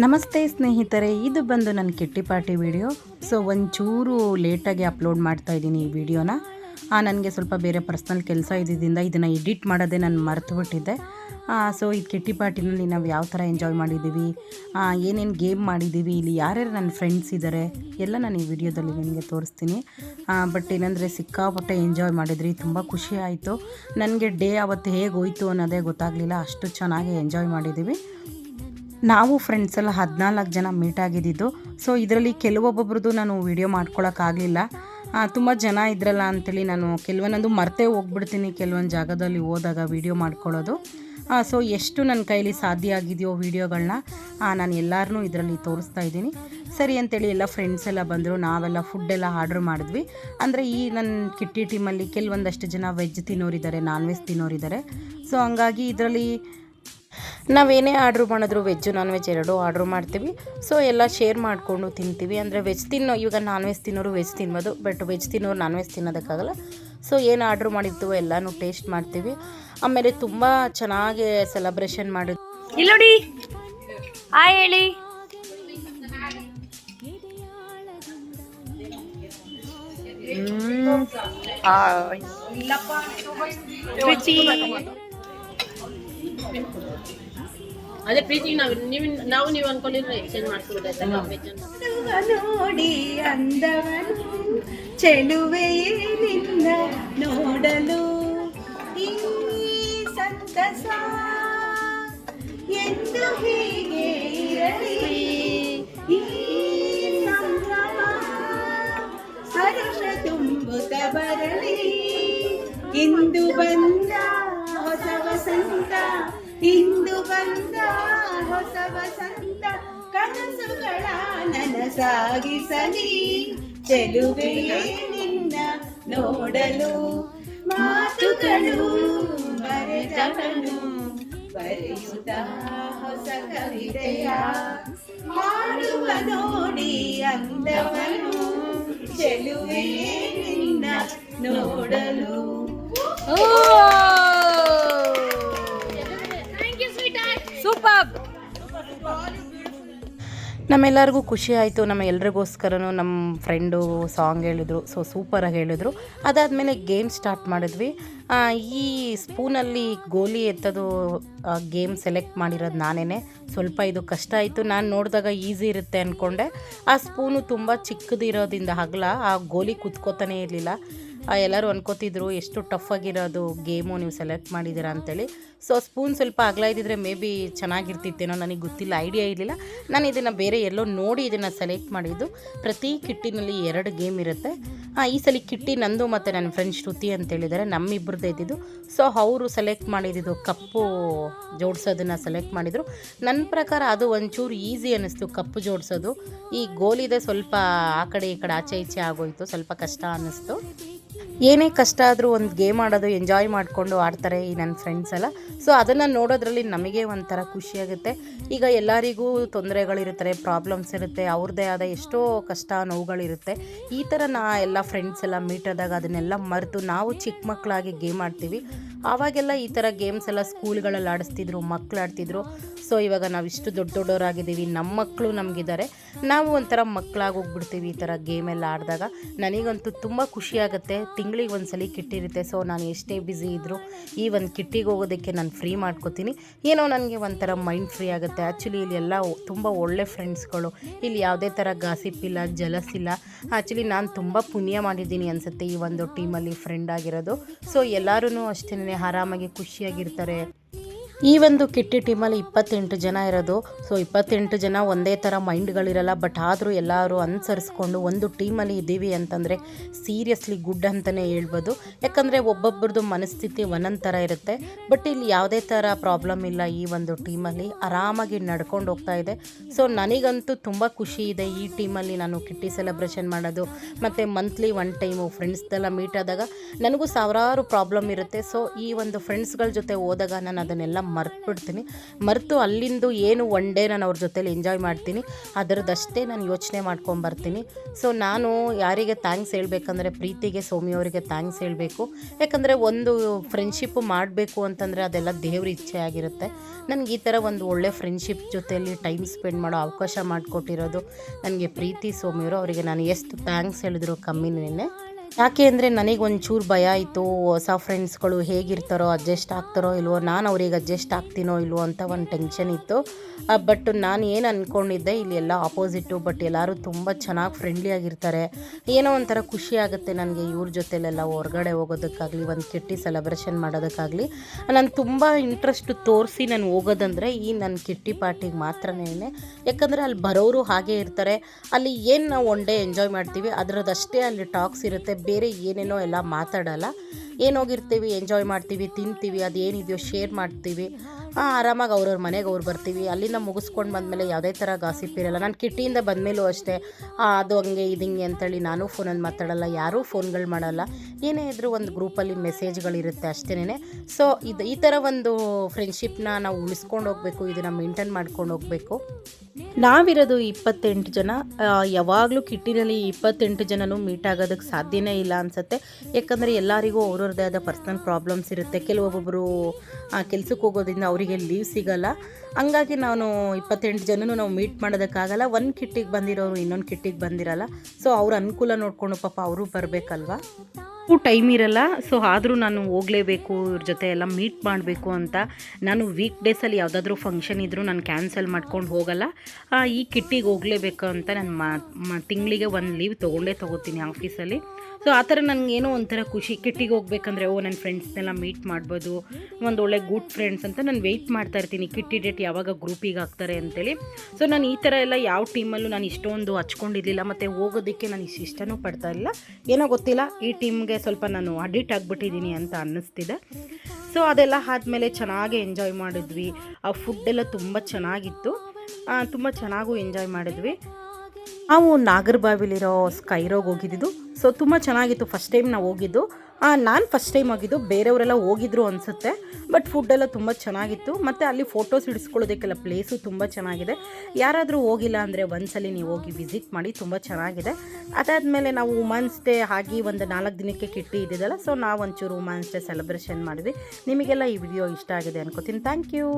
ನಮಸ್ತೆ ಸ್ನೇಹಿತರೆ, ಇದು ಬಂದು ನನ್ನ ಕಿಟ್ಟಿ ವಿಡಿಯೋ. ಸೊ ಒಂಚೂರು ಲೇಟಾಗಿ ಅಪ್ಲೋಡ್ ಮಾಡ್ತಾ ಇದ್ದೀನಿ ಈ ವಿಡಿಯೋನ. ನನಗೆ ಸ್ವಲ್ಪ ಬೇರೆ ಪರ್ಸ್ನಲ್ ಕೆಲಸ ಇದ್ದಿದ್ದರಿಂದ ಇದನ್ನು ಎಡಿಟ್ ಮಾಡೋದೇ ನಾನು ಮರೆತುಬಿಟ್ಟಿದ್ದೆ ಸೊ ಈ ಕಿಟ್ಟಿ ಪಾರ್ಟಿನಲ್ಲಿ ನಾವು ಯಾವ ಥರ ಎಂಜಾಯ್ ಮಾಡಿದ್ದೀವಿ? ಏನೇನು ಗೇಮ್ ಮಾಡಿದ್ದೀವಿ? ಇಲ್ಲಿ ಯಾರ್ಯಾರು ನನ್ನ ಫ್ರೆಂಡ್ಸ್ ಇದ್ದಾರೆ ಎಲ್ಲ ನಾನು ಈ ವಿಡಿಯೋದಲ್ಲಿ ನಿಮಗೆ ತೋರಿಸ್ತೀನಿ. ಬಟ್ ಏನಂದರೆ ಸಿಕ್ಕಾಪಟ್ಟೆ ಎಂಜಾಯ್ ಮಾಡಿದ್ರಿ, ತುಂಬ ಖುಷಿ ಆಯಿತು. ನನಗೆ ಡೇ ಅವತ್ತು ಹೇಗೆ ಹೋಯಿತು ಅನ್ನೋದೇ ಗೊತ್ತಾಗಲಿಲ್ಲ, ಅಷ್ಟು ಚೆನ್ನಾಗಿ ಎಂಜಾಯ್ ಮಾಡಿದ್ದೀವಿ. ನಾವು ಫ್ರೆಂಡ್ಸ್ ಎಲ್ಲ ಹದಿನಾಲ್ಕು ಜನ ಮೀಟ್ ಆಗಿದ್ದಿದ್ದು ಸೊ ಇದರಲ್ಲಿ ಕೆಲವೊಬ್ಬೊಬ್ರದ್ದು ನಾನು ವೀಡಿಯೋ ಮಾಡ್ಕೊಳಕ್ಕಾಗಲಿಲ್ಲ ತುಂಬ ಜನ ಇದ್ರಲ್ಲ ಅಂಥೇಳಿ ನಾನು ಕೆಲವೊಂದೊಂದು ಮರ್ತೇ ಹೋಗ್ಬಿಡ್ತೀನಿ ಕೆಲವೊಂದು ಜಾಗದಲ್ಲಿ ಹೋದಾಗ ವೀಡಿಯೋ ಮಾಡ್ಕೊಳ್ಳೋದು. ಸೊ ಎಷ್ಟು ನನ್ನ ಕೈಲಿ ಸಾಧ್ಯ ಆಗಿದೆಯೋ ವೀಡಿಯೋಗಳನ್ನ ನಾನು ಎಲ್ಲರನ್ನೂ ಇದರಲ್ಲಿ ತೋರಿಸ್ತಾ ಇದ್ದೀನಿ. ಸರಿ ಅಂತೇಳಿ ಎಲ್ಲ ಫ್ರೆಂಡ್ಸ್ ಎಲ್ಲ ಬಂದರು, ನಾವೆಲ್ಲ ಫುಡ್ಡೆಲ್ಲ ಆರ್ಡ್ರ್ ಮಾಡಿದ್ವಿ. ಅಂದರೆ ಈ ನನ್ನ ಕಿಟ್ಟಿ ಟೀಮಲ್ಲಿ ಕೆಲವೊಂದಷ್ಟು ಜನ ವೆಜ್ ತಿನ್ನೋರಿದ್ದಾರೆ ನಾನ್ ವೆಜ್ ತಿನ್ನೋರಿದ್ದಾರೆ. ಸೊ ಹಂಗಾಗಿ ಇದರಲ್ಲಿ ನಾವೇನೇ ಆರ್ಡ್ರ್ ಮಾಡಿದ್ರು ವೆಜ್ಜು ನಾನ್ ವೆಜ್ ಎರಡೂ ಆರ್ಡ್ರ್ ಮಾಡ್ತೀವಿ. ಸೊ ಎಲ್ಲ ಶೇರ್ ಮಾಡಿಕೊಂಡು ತಿಂತೀವಿ. ಅಂದರೆ ವೆಜ್ ತಿನ್ನೋ ಇವಾಗ ನಾನ್ ವೆಜ್ ತಿನ್ನೋರು ವೆಜ್ ತಿನ್ಬೋದು ಬಟ್ ವೆಜ್ ತಿನ್ನೋರು ನಾನ್ ವೆಜ್ ತಿನ್ನೋದಕ್ಕಾಗಲ್ಲ. ಸೊ ಏನು ಆರ್ಡ್ರ್ ಮಾಡಿರ್ತೀವೋ ಎಲ್ಲನೂ ಟೇಸ್ಟ್ ಮಾಡ್ತೀವಿ. ಆಮೇಲೆ ತುಂಬ ಚೆನ್ನಾಗಿ ಸೆಲೆಬ್ರೇಷನ್ ಮಾಡಿ ಇಲ್ಲೋಡಿ ಆ ಹೇಳಿ. ಹ್ಮ್. ಹಾಯ್. ರುಚಿ. ಅದೇ ಪ್ರೀತಿ ನಾವು ನೀವು ನಾವು ನೀವು ಅನ್ಕೊಂಡಿದ್ರೆ ಎಕ್ಸ್ಚೇಂಜ್ ಮಾಡಿಸ್ಬೋದಾಯ್ತಲ್ಲ ನೋಡಿ ಅಂದವನು ಚೆಲುವೆಯೇ ನಿನ್ನ ನೋಡಲು. ಸಂತಸ ಎಂದು ಹೀಗೆ ಇರಲಿ. ಸಂಭ್ರಮ ಹರ್ಷ ತುಂಬುತ್ತ ಬರಲಿ. ಇಂದು ಬಂದ ಹೊಸ ವಸಂತ. ಇಂದು ಬಂದ ಹೊಸ ವಸಂತ ಕನಸುಗಳ ನನಸಾಗಿಸಲಿ. ಚೆಲುವೆಯೇ ನಿನ್ನ ನೋಡಲು, ಮಾತುಗಳು ಬರೆದವನು. ಬರೆಯುತ್ತ ಹೊಸ ಕವಿತೆಯ ಮಾಡುವ ನೋಡಿ ಅಂದವನು. ಚೆಲುವೆಯೇ ನಿನ್ನ ನೋಡಲು. ಸೂಪರ್ ನಮ್ಮೆಲ್ಲರಿಗೂ ಖುಷಿ ಆಯಿತು. ನಮ್ಮ ಎಲ್ರಿಗೋಸ್ಕರನೂ ನಮ್ಮ ಫ್ರೆಂಡು ಸಾಂಗ್ ಹೇಳಿದ್ರು. ಸೊ ಸೂಪರಾಗಿ ಹೇಳಿದ್ರು. ಅದಾದಮೇಲೆ ಗೇಮ್ ಸ್ಟಾರ್ಟ್ ಮಾಡಿದ್ವಿ. ಈ ಸ್ಪೂನಲ್ಲಿ ಗೋಲಿ ಎತ್ತೋದು ಗೇಮ್ ಸೆಲೆಕ್ಟ್ ಮಾಡಿರೋದು ನಾನೇ ಸ್ವಲ್ಪ ಇದು ಕಷ್ಟ ಆಯಿತು. ನಾನು ನೋಡಿದಾಗ ಈಸಿ ಇರುತ್ತೆ ಅಂದ್ಕೊಂಡೆ ಆ ಸ್ಪೂನು ತುಂಬ ಚಿಕ್ಕದಿರೋದ್ರಿಂದ ಹಗಲ, ಆ ಗೋಲಿ ಕುತ್ಕೋತಾನೇ ಇರಲಿಲ್ಲ. ಎಲ್ಲರೂ ಅನ್ಕೋತಿದ್ರು ಎಷ್ಟು ಟಫ್ ಆಗಿರೋದು ಗೇಮು ನೀವು ಸೆಲೆಕ್ಟ್ ಮಾಡಿದ್ದೀರಾ ಅಂತೇಳಿ. ಸೊ ಸ್ಪೂನ್ ಸ್ವಲ್ಪ ಅಗಲ ಇದ್ದಿದ್ರೆ ಮೇ ಬಿ ಚೆನ್ನಾಗಿರ್ತಿತ್ತೇನೋ, ನನಗೆ ಗೊತ್ತಿಲ್ಲ ಐಡಿಯಾ ಇರಲಿಲ್ಲ. ನಾನು ಇದನ್ನು ಬೇರೆ ಎಲ್ಲೋ ನೋಡಿ ಇದನ್ನು ಸೆಲೆಕ್ಟ್ ಮಾಡಿದ್ದು. ಪ್ರತಿ ಕಿಟ್ಟಿನಲ್ಲಿ ಎರಡು ಗೇಮ್ ಇರುತ್ತೆ. ಈ ಸಲ ಕಿಟ್ಟಿ ನಂದು ಮತ್ತು ನನ್ನ ಫ್ರೆಂಡ್ ಶ್ರುತಿ ಅಂತೇಳಿದ್ದಾರೆ ನಮ್ಮಿಬ್ಬರದ್ದು ಇದ್ದಿದ್ದು. ಸೊ ಅವರು ಸೆಲೆಕ್ಟ್ ಮಾಡಿದ್ದು ಕಪ್ಪು ಜೋಡಿಸೋದನ್ನು ಸೆಲೆಕ್ಟ್ ಮಾಡಿದರು. ನನ್ನ ಪ್ರಕಾರ ಅದು ಒಂಚೂರು ಈಸಿ ಅನ್ನಿಸ್ತು ಕಪ್ಪು ಜೋಡಿಸೋದು. ಈ ಗೋಲಿದೆ ಸ್ವಲ್ಪ ಆ ಕಡೆ ಈ ಕಡೆ ಆಚೆ ಈಚೆ ಆಗೋಯಿತು, ಸ್ವಲ್ಪ ಕಷ್ಟ ಅನ್ನಿಸ್ತು ಏನೇ ಕಷ್ಟ ಆದರೂ ಒಂದು ಗೇಮ್ ಆಡೋದು ಎಂಜಾಯ್ ಮಾಡಿಕೊಂಡು ಆಡ್ತಾರೆ ಈ ನನ್ನ ಫ್ರೆಂಡ್ಸ್ ಎಲ್ಲ. ಸೊ ಅದನ್ನು ನೋಡೋದ್ರಲ್ಲಿ ನಮಗೆ ಒಂಥರ ಖುಷಿಯಾಗುತ್ತೆ ಈಗ ಎಲ್ಲರಿಗೂ ತೊಂದರೆಗಳಿರುತ್ತೆ ಪ್ರಾಬ್ಲಮ್ಸ್ ಇರುತ್ತೆ ಅವ್ರದ್ದೇ ಆದ ಎಷ್ಟೋ ಕಷ್ಟ, ನೋವುಗಳಿರುತ್ತೆ. ಈ ಥರ ನಾ ಎಲ್ಲ ಫ್ರೆಂಡ್ಸ್ ಎಲ್ಲ ಮೀಟ್ ಆದಾಗ ಅದನ್ನೆಲ್ಲ ಮರೆತು ನಾವು ಚಿಕ್ಕ ಮಕ್ಕಳಾಗಿ ಗೇಮ್ ಆಡ್ತೀವಿ. ಆವಾಗೆಲ್ಲ ಈ ಥರ ಗೇಮ್ಸ್ ಎಲ್ಲ ಸ್ಕೂಲ್ಗಳಲ್ಲಿ ಆಡಿಸ್ತಿದ್ರು ಮಕ್ಕಳು ಆಡ್ತಿದ್ರು. ಸೊ ಇವಾಗ ನಾವು ಇಷ್ಟು ದೊಡ್ಡ ದೊಡ್ಡವರಾಗಿದ್ದೀವಿ ನಮ್ಮ ಮಕ್ಕಳು ನಮಗಿದ್ದಾರೆ. ನಾವು ಒಂಥರ ಮಕ್ಕಳಾಗಿ ಹೋಗ್ಬಿಡ್ತೀವಿ ಈ ಥರ ಗೇಮೆಲ್ಲ ಆಡಿದಾಗ. ನನಗಂತೂ ತುಂಬ ಖುಷಿಯಾಗುತ್ತೆ ತಿಂಗಳಿಗೆ ಒಂದು ಸಲ ಕಿಟ್ಟಿರುತ್ತೆ ಸೊ ನಾನು ಎಷ್ಟೇ ಬ್ಯುಸಿ ಇದ್ದರೂ ಈ ಒಂದು ಕಿಟ್ಟಿಗೆ ಹೋಗೋದಕ್ಕೆ ನಾನು ಫ್ರೀ ಮಾಡ್ಕೋತೀನಿ. ಏನೋ ನನಗೆ ಒಂಥರ ಮೈಂಡ್ ಫ್ರೀ ಆಗುತ್ತೆ. ಆ್ಯಕ್ಚುಲಿ ಇಲ್ಲಿ ಎಲ್ಲ ತುಂಬ ಒಳ್ಳೆ ಫ್ರೆಂಡ್ಸ್ಗಳು ಇಲ್ಲಿ ಯಾವುದೇ ಥರ ಗಾಸಿಪ್ ಇಲ್ಲ ಇಲ್ಲ. ಆ್ಯಕ್ಚುಲಿ ನಾನು ತುಂಬ ಪುಣ್ಯ ಮಾಡಿದ್ದೀನಿ ಅನಿಸುತ್ತೆ ಈ ಒಂದು ಟೀಮಲ್ಲಿ ಫ್ರೆಂಡ್ ಆಗಿರೋದು. ಸೊ ಎಲ್ಲರೂ ಅಷ್ಟೇ ಆರಾಮಾಗಿ ಖುಷಿಯಾಗಿರ್ತಾರೆ. ಈ ಒಂದು ಕಿಟ್ಟಿ ಟೀಮಲ್ಲಿ ಇಪ್ಪತ್ತೆಂಟು ಜನ ಇರೋದು. ಸೊ ಇಪ್ಪತ್ತೆಂಟು ಜನ ಒಂದೇ ಥರ ಮೈಂಡ್ಗಳಿರಲ್ಲ, ಬಟ್ ಆದರೂ ಎಲ್ಲರೂ ಅನುಸರಿಸ್ಕೊಂಡು ಒಂದು ಟೀಮಲ್ಲಿ ಇದ್ದೀವಿ ಅಂತಂದರೆ ಸೀರಿಯಸ್ಲಿ ಗುಡ್ ಅಂತಲೇ ಹೇಳ್ಬೋದು. ಯಾಕಂದರೆ ಒಬ್ಬೊಬ್ಬರದ್ದು ಮನಸ್ಥಿತಿ ಒಂದೊಂದು ಥರ ಇರುತ್ತೆ. ಬಟ್ ಇಲ್ಲಿ ಯಾವುದೇ ಥರ ಪ್ರಾಬ್ಲಮ್ ಇಲ್ಲ ಈ ಒಂದು ಟೀಮಲ್ಲಿ. ಆರಾಮಾಗಿ ನಡ್ಕೊಂಡು ಹೋಗ್ತಾ ಇದೆ. ಸೊ ನನಗಂತೂ ತುಂಬ ಖುಷಿ ಇದೆ ಈ ಟೀಮಲ್ಲಿ ನಾನು ಕಿಟ್ಟಿ ಸೆಲೆಬ್ರೇಷನ್ ಮಾಡೋದು. ಮತ್ತು ಮಂತ್ಲಿ ಒನ್ ಟೈಮು ಫ್ರೆಂಡ್ಸ್ದೆಲ್ಲ ಮೀಟ್ ಆದಾಗ ನನಗೂ ಸಾವಿರಾರು ಪ್ರಾಬ್ಲಮ್ ಇರುತ್ತೆ. ಸೊ ಈ ಒಂದು ಫ್ರೆಂಡ್ಸ್ಗಳ ಜೊತೆ ಹೋದಾಗ ನಾನು ಅದನ್ನೆಲ್ಲ ಮರ್ತ್ಬಿಡ್ತೀನಿ. ಮರೆತು ಅಲ್ಲಿಂದು ಏನು ಒನ್ ಡೇ ನಾನು ಅವ್ರ ಜೊತೇಲಿ ಎಂಜಾಯ್ ಮಾಡ್ತೀನಿ. ಅದರದ್ದಷ್ಟೇ ನಾನು ಯೋಚನೆ ಮಾಡ್ಕೊಂಬರ್ತೀನಿ. ಸೊ ನಾನು ಯಾರಿಗೆ ಥ್ಯಾಂಕ್ಸ್ ಹೇಳಬೇಕಂದ್ರೆ ಪ್ರೀತಿಗೆ ಸೋಮಿ ಅವರಿಗೆ ಥ್ಯಾಂಕ್ಸ್ ಹೇಳಬೇಕು. ಯಾಕಂದರೆ ಒಂದು ಫ್ರೆಂಡ್ಶಿಪ್ಪು ಮಾಡಬೇಕು ಅಂತಂದರೆ ಅದೆಲ್ಲ ದೇವ್ರ ಇಚ್ಛೆ ಆಗಿರುತ್ತೆ. ನನಗೆ ಈ ಥರ ಒಂದು ಒಳ್ಳೆ ಫ್ರೆಂಡ್ಶಿಪ್ ಜೊತೆಯಲ್ಲಿ ಟೈಮ್ ಸ್ಪೆಂಡ್ ಮಾಡೋ ಅವಕಾಶ ಮಾಡಿಕೊಟ್ಟಿರೋದು ನನಗೆ ಪ್ರೀತಿ ಸೋಮಿಯವರು ಅವರಿಗೆ ನಾನು ಎಷ್ಟು ಥ್ಯಾಂಕ್ಸ್ ಹೇಳಿದ್ರು ಕಮ್ಮಿನೇ ಯಾಕೆ ಅಂದರೆ ನನಗೆ ಒಂಚೂರು ಭಯ ಆಯಿತು ಹೊಸ ಫ್ರೆಂಡ್ಸ್ಗಳು ಹೇಗಿರ್ತಾರೋ ಅಡ್ಜಸ್ಟ್ ಆಗ್ತಾರೋ ಇಲ್ವೋ, ನಾನು ಅವ್ರಿಗೆ ಅಡ್ಜಸ್ಟ್ ಆಗ್ತೀನೋ ಇಲ್ವೋ ಅಂತ ಒಂದು ಟೆನ್ಷನ್ ಇತ್ತು. ಬಟ್ ನಾನು ಏನು ಅಂದ್ಕೊಂಡಿದ್ದೆ ಇಲ್ಲಿ ಎಲ್ಲ ಆಪೋಸಿಟ್ಟು ಬಟ್ ಎಲ್ಲರೂ ತುಂಬ ಚೆನ್ನಾಗಿ ಫ್ರೆಂಡ್ಲಿ ಆಗಿರ್ತಾರೆ. ಏನೋ ಒಂಥರ ಖುಷಿ ಆಗುತ್ತೆ ನನಗೆ ಇವ್ರ ಜೊತೆಲೆಲ್ಲ ಹೊರಗಡೆ ಹೋಗೋದಕ್ಕಾಗಲಿ, ಒಂದು ಕಿಟ್ಟಿ ಸೆಲೆಬ್ರೇಷನ್ ಮಾಡೋದಕ್ಕಾಗಲಿ. ನಾನು ತುಂಬ ಇಂಟ್ರೆಸ್ಟ್ ತೋರಿಸಿ ನಾನು ಹೋಗೋದಂದರೆ ಈ ನನ್ನ ಕಿಟ್ಟಿ ಪಾರ್ಟಿಗೆ ಮಾತ್ರನೇ ಯಾಕಂದರೆ ಅಲ್ಲಿ ಬರೋರು ಹಾಗೆ ಇರ್ತಾರೆ. ಅಲ್ಲಿ ಏನು ನಾವು ಒನ್ ಡೇ ಎಂಜಾಯ್ ಮಾಡ್ತೀವಿ ಅದರದ್ದಷ್ಟೇ ಅಲ್ಲಿ ಟಾಕ್ಸ್ ಇರುತ್ತೆ ಬೇರೆ ಏನೇನೋ ಎಲ್ಲ ಮಾತಾಡಲ್ಲ. ಏನೋಗಿರ್ತೀವಿ ಎಂಜಾಯ್ ಮಾಡ್ತೀವಿ ತಿಂತೀವಿ ಅದೇನಿದೆಯೋ ಶೇರ್ ಮಾಡ್ತೀವಿ. ಆರಾಮಾಗಿ ಅವ್ರವ್ರ ಮನೆಗೆ ಅವ್ರು ಬರ್ತೀವಿ. ಅಲ್ಲಿಂದ ಮುಗಿಸ್ಕೊಂಡು ಬಂದಮೇಲೆ ಯಾವುದೇ ಥರ ಗಾಸಿಪ್ ಇರಲ್ಲ. ನಾನು ಕಿಟ್ಟಿಯಿಂದ ಬಂದಮೇಲೂ ಅಷ್ಟೇ ಅದು ಹಂಗೆ, ಇದು ಹಿಂಗೆ ಅಂತೇಳಿ ನಾನು ಫೋನಲ್ಲಿ ಮಾತಾಡಲ್ಲ, ಯಾರೂ ಫೋನ್ಗಳು ಮಾಡಲ್ಲ. ಏನೇ ಇದ್ದರೂ ಒಂದು ಗ್ರೂಪಲ್ಲಿ ಮೆಸೇಜ್ಗಳಿರುತ್ತೆ ಅಷ್ಟೇನೆ ಸೊ ಇದು ಈ ಥರ ಒಂದು ಫ್ರೆಂಡ್ಶಿಪ್ನ ನಾವು ಉಳಿಸ್ಕೊಂಡು ಹೋಗಬೇಕು, ಇದನ್ನು ಮೇಂಟೈನ್ ಮಾಡ್ಕೊಂಡು ಹೋಗಬೇಕು. ನಾವಿರೋದು ಇಪ್ಪತ್ತೆಂಟು ಜನ. ಯಾವಾಗಲೂ ಕಿಟ್ಟಿನಲ್ಲಿ ಇಪ್ಪತ್ತೆಂಟು ಜನನೂ ಮೀಟ್ ಆಗೋದಕ್ಕೆ ಸಾಧ್ಯನೇ ಇಲ್ಲ ಅನಿಸುತ್ತೆ. ಯಾಕಂದರೆ ಎಲ್ಲರಿಗೂ ಅವ್ರವ್ರದ್ದೇ ಆದ ಪರ್ಸ್ನಲ್ ಪ್ರಾಬ್ಲಮ್ಸ್ ಇರುತ್ತೆ. ಕೆಲವೊಬ್ಬೊಬ್ಬರು ಕೆಲಸಕ್ಕೆ ಹೋಗೋದ್ರಿಂದ ಅವರಿಗೆ ಲೀವ್ ಸಿಗಲ್ಲ. ಹಂಗಾಗಿ ನಾನು ಇಪ್ಪತ್ತೆಂಟು ಜನನೂ ನಾವು ಮೀಟ್ ಮಾಡೋದಕ್ಕಾಗಲ್ಲ. ಒಂದು ಕಿಟ್ಟಿಗೆ ಬಂದಿರೋರು ಇನ್ನೊಂದು ಕಿಟ್ಟಿಗೆ ಬಂದಿರಲ್ಲ. ಸೊ ಅವ್ರ ಅನುಕೂಲ ನೋಡಿಕೊಂಡು ಪಾಪ ಅವರು ಬರಬೇಕಲ್ವಾ? ಟೈಮ್ ಇರಲ್ಲ. ಸೊ ಆದರೂ ನಾನು ಹೋಗಲೇಬೇಕು, ಇವ್ರ ಜೊತೆ ಎಲ್ಲ ಮೀಟ್ ಮಾಡಬೇಕು ಅಂತ. ನಾನು ವೀಕ್ ಡೇಸಲ್ಲಿ ಯಾವುದಾದ್ರೂ ಫಂಕ್ಷನ್ ಇದ್ದರೂ ನಾನು ಕ್ಯಾನ್ಸಲ್ ಮಾಡ್ಕೊಂಡು ಹೋಗಲ್ಲ. ಈ ಕಿಟ್ಟಿಗೆ ಹೋಗಲೇಬೇಕು ಅಂತ ನಾನು ಮಾ ತಿಂಗಳಿಗೆ ಒಂದು ಲೀವ್ ತೊಗೊಂಡೇ ತೊಗೋತೀನಿ ಆಫೀಸಲ್ಲಿ ಸೊ ಆ ಥರ ನನಗೇನೋ ಒಂಥರ ಖುಷಿ. ಕಿಟ್ಟಿಗೆ ಹೋಗ್ಬೇಕಂದ್ರೆ, ಓ ನನ್ನ ಫ್ರೆಂಡ್ಸ್ನೆಲ್ಲ ಮೀಟ್ ಮಾಡ್ಬೋದು, ಒಂದು ಒಳ್ಳೆ ಗುಡ್ ಫ್ರೆಂಡ್ಸ್ ಅಂತ ನಾನು ವೆಯ್ಟ್ ಮಾಡ್ತಾ ಇರ್ತೀನಿ. ಕಿಟ್ಟಿ ಡೇಟ್ ಯಾವಾಗ ಗ್ರೂಪಿಗೆ ಹಾಕ್ತಾರೆ ಅಂತೇಳಿ. ಸೊ ನಾನು ಈ ಥರ ಎಲ್ಲ ಯಾವ ಟೀಮಲ್ಲೂ ನಾನು ಇಷ್ಟೊಂದು ಹಚ್ಕೊಂಡಿರಲಿಲ್ಲ. ಮತ್ತು ಹೋಗೋದಕ್ಕೆ ನಾನು ಇಷ್ಟು ಇಷ್ಟನೂ ಪಡ್ತಾ ಇಲ್ಲ ಏನೋ ಗೊತ್ತಿಲ್ಲ, ಈ ಟೀಮ್ಗೆ ಸ್ವಲ್ಪ ನಾನು ಅಡಿಟ್ ಆಗಿಬಿಟ್ಟಿದ್ದೀನಿ ಅಂತ ಅನ್ನಿಸ್ತಿದೆ. ಸೊ ಅದೆಲ್ಲ ಆದಮೇಲೆ ಚೆನ್ನಾಗಿ ಎಂಜಾಯ್ ಮಾಡಿದ್ವಿ. ಆ ಫುಡ್ಡೆಲ್ಲ ತುಂಬ ಚೆನ್ನಾಗಿತ್ತು. ತುಂಬ ಚೆನ್ನಾಗೂ ಎಂಜಾಯ್ ಮಾಡಿದ್ವಿ. ನಾವು ನಾಗರಬಾವಿಲಿರೋ ಸ್ಕೈರೋಗೆ ಹೋಗಿದ್ದು. ಸೊ ತುಂಬ ಚೆನ್ನಾಗಿತ್ತು ಫಸ್ಟ್ ಟೈಮ್ ನಾವು ಹೋಗಿದ್ದು. ನಾನು ಫಸ್ಟ್ ಟೈಮ್ ಆಗಿದ್ದು ಬೇರೆಯವರೆಲ್ಲ ಹೋಗಿದ್ರು ಅನಿಸುತ್ತೆ. ಬಟ್ ಫುಡ್ಡೆಲ್ಲ ತುಂಬ ಚೆನ್ನಾಗಿತ್ತು. ಮತ್ತು ಅಲ್ಲಿ ಫೋಟೋಸ್ ಹಿಡಿಸ್ಕೊಳ್ಳೋದಕ್ಕೆಲ್ಲ ಪ್ಲೇಸು ತುಂಬ ಚೆನ್ನಾಗಿದೆ. ಯಾರಾದರೂ ಹೋಗಿಲ್ಲ ಅಂದರೆ ಒಂದ್ಸಲಿ ನೀವು ಹೋಗಿ ವಿಸಿಟ್ ಮಾಡಿ, ತುಂಬ ಚೆನ್ನಾಗಿದೆ. ಅದಾದಮೇಲೆ ನಾವು ಮನ್ಸ್ ಡೇ ಆಗಿ ಒಂದು ನಾಲ್ಕು ದಿನಕ್ಕೆ ಕಿಟ್ಟಿ ಇದ್ದಿದ್ದಲ್ಲ ಸೊ ನಾವು ಒಂಚೂರು ಉಮನ್ಸ್ ಡೇ ಸೆಲೆಬ್ರೇಷನ್ ಮಾಡಿದ್ವಿ. ನಿಮಗೆಲ್ಲ ಈ ವಿಡಿಯೋ ಇಷ್ಟ ಆಗಿದೆ ಅನ್ಕೋತೀನಿ. Thank you